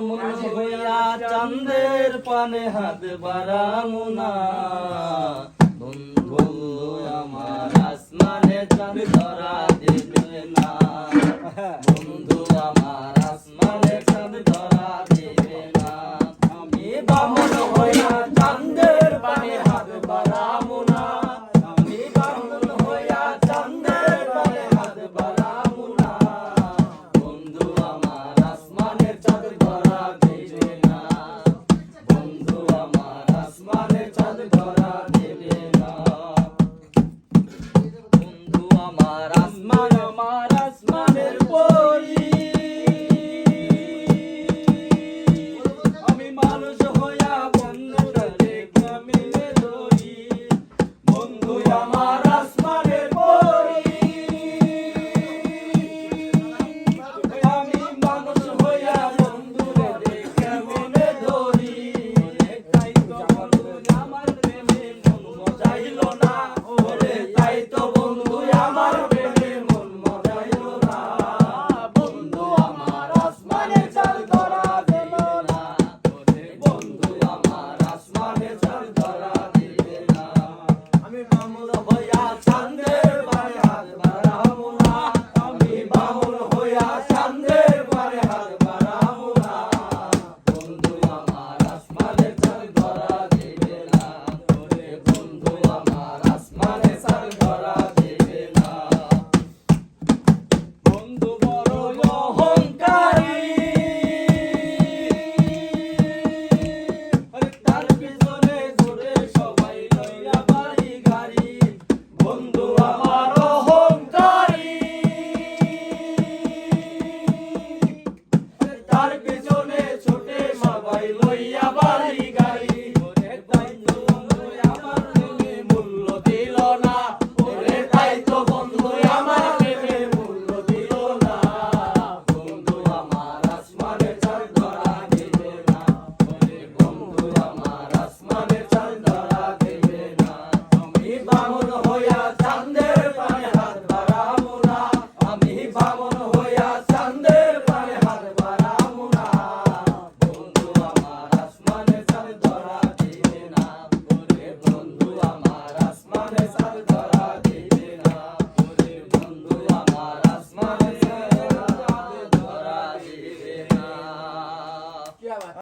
মন হইয়া চান্দের পানে হাত বাড়ামুনা Whoa. পিছনে ছোটে সবাই লইয়া